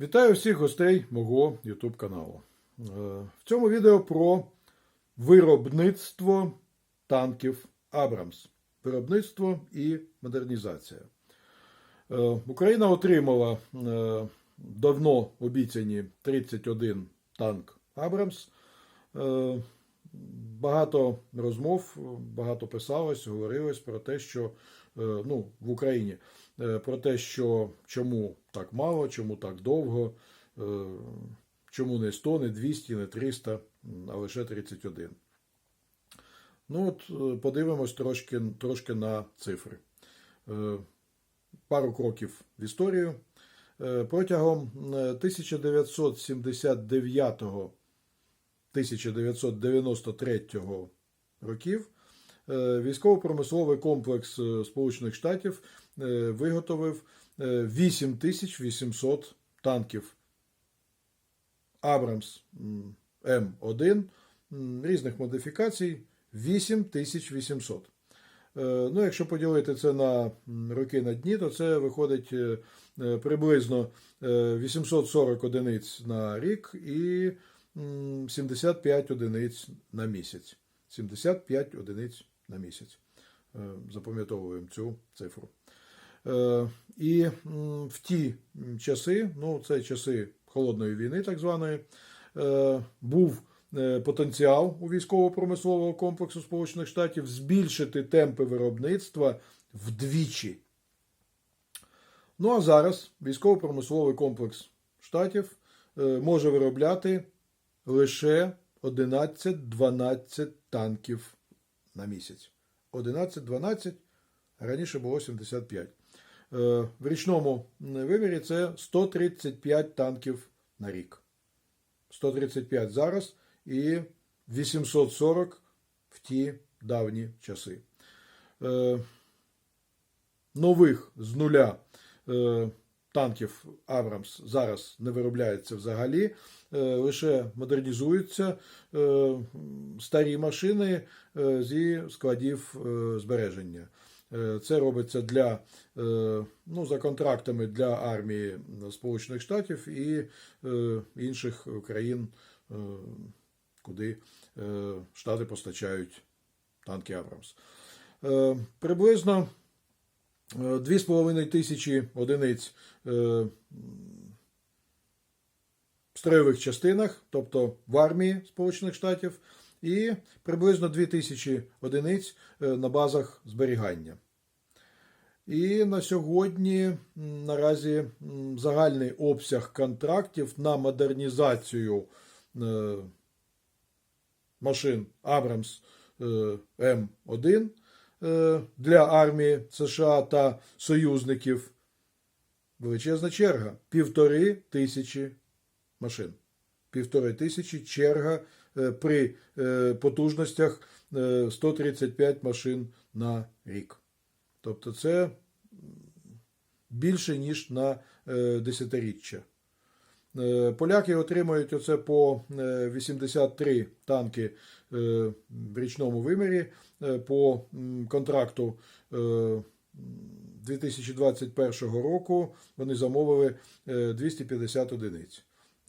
Вітаю всіх гостей мого YouTube каналу. Е, В цьому відео про виробництво танків Абрамс. Виробництво і модернізація. Е, Україна отримала е, давно обіцяні 31 танк Абрамс. Багато розмов, багато писалось, говорилось про те, що е, ну, в Україні е, про те, що чому так мало, чому так довго, е, чому не 100, не 200, не 300, а лише 31. Ну от подивимось трошки, трошки на цифри. Пару кроків в історію. Протягом е, 1979 1993 років е, військово-промисловий комплекс е, Сполучених Штатів е, виготовив е, 8800 танків Абрамс м, М1 різних модифікацій 8800. Е, Ну, якщо поділити це на роки на дні, то це виходить приблизно е, 840 одиниць на рік і 75 одиниць на місяць. 75 одиниць на місяць. Е, Запам'ятовуємо цю цифру. Е, І в ті часи, ну це часи холодної війни, так званої, е, був потенціал у військово-промислового комплексу Сполучених Штатів збільшити темпи виробництва вдвічі. Ну а зараз військово-промисловий комплекс штатів може виробляти лише 11-12 танків на місяць. 11-12, раніше було 75. Е, В річному вимірі це 135 танків на рік. 135 зараз і 840 в ті давні часи. Е, Нових з нуля е, танків Абрамс зараз не виробляється взагалі, е, лише модернізуються е, старі машини е, зі складів збереження. Це робиться для ну, за контрактами для армії Сполучених Штатів і інших країн, куди Штати постачають танки Абрамс. Приблизно 2,5 тисячі одиниць е, в строєвих частинах, тобто в армії Сполучених Штатів, і приблизно 2 тисячі одиниць е, на базах зберігання. І на сьогодні наразі загальний обсяг контрактів на модернізацію е, машин Абрамс е, М1 е, для армії США та союзників величезна черга півтори тисячі машин. Півтори тисячі черга е, при е, потужностях е, 135 машин на рік. Тобто це більше, ніж на е, десятиріччя. Е, Поляки отримують оце по е, 83 танки е, в річному вимірі е, по контракту е, 2021 року. Вони замовили е, 250 одиниць.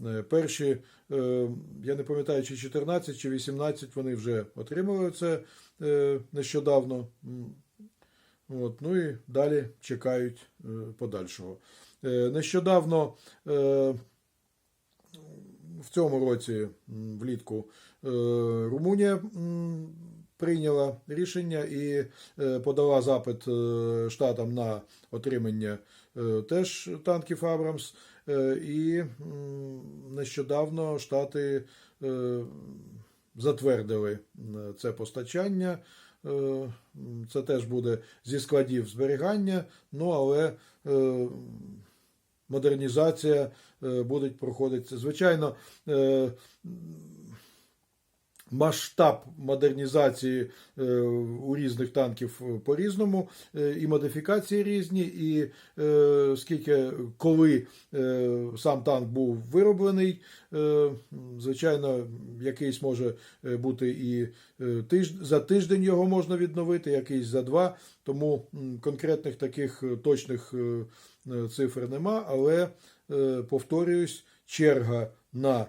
Е, Перші, е, я не пам'ятаю, чи 14 чи 18 вони вже отримали це е, нещодавно. От, ну і далі чекають е, подальшого. Е, Нещодавно е, в цьому році влітку е, Румунія прийняла рішення і е, подала запит е, штатам на отримання теж танків Абрамс. І нещодавно штати затвердили це постачання. Це теж буде зі складів зберігання, ну але модернізація будуть буде проходити. Звичайно, е, масштаб модернізації е, у різних танків по-різному, е, і модифікації різні, і е, скільки коли е, сам танк був вироблений, е, звичайно, якийсь може е, бути і е, тиж, за тиждень його можна відновити, якийсь за два. Тому конкретних таких е, точних е, е, цифр нема, але е, повторююсь, черга на е,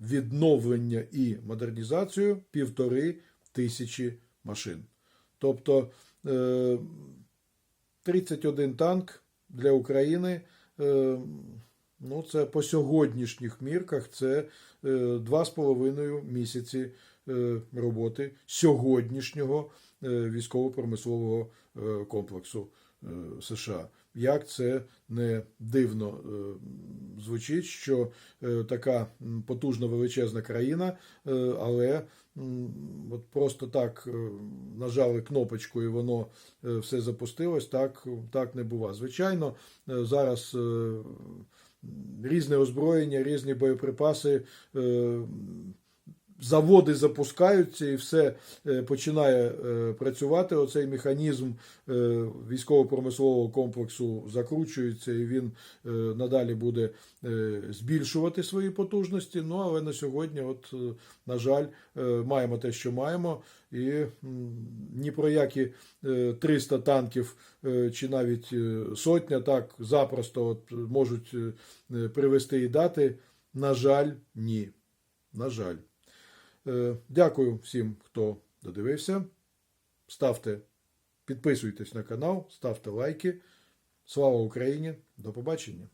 відновлення і модернізацію півтори тисячі машин. Тобто е, 31 танк для України. е, Ну, це по сьогоднішніх мірках це е, 2,5 місяці е, роботи сьогоднішнього е, військово-промислового е, комплексу е, США. Як це не дивно е, звучить, що е, така потужна величезна країна, е, але от просто так е, нажали кнопочку і воно все запустилось, так, так не бува. Звичайно, зараз різне озброєння, різні боєприпаси. Заводи запускаються і все е, починає е, працювати. Оцей механізм е, військово-промислового комплексу закручується, і він надалі буде збільшувати свої потужності. Ну але на сьогодні, от, на жаль, маємо те, що маємо, і ні про які е, 300 танків чи навіть сотня так запросто от, можуть привести і дати. На жаль, ні. На жаль. Е, Дякую всім, хто додивився. Ставте, підписуйтесь на канал, ставте лайки. Слава Україні! До побачення!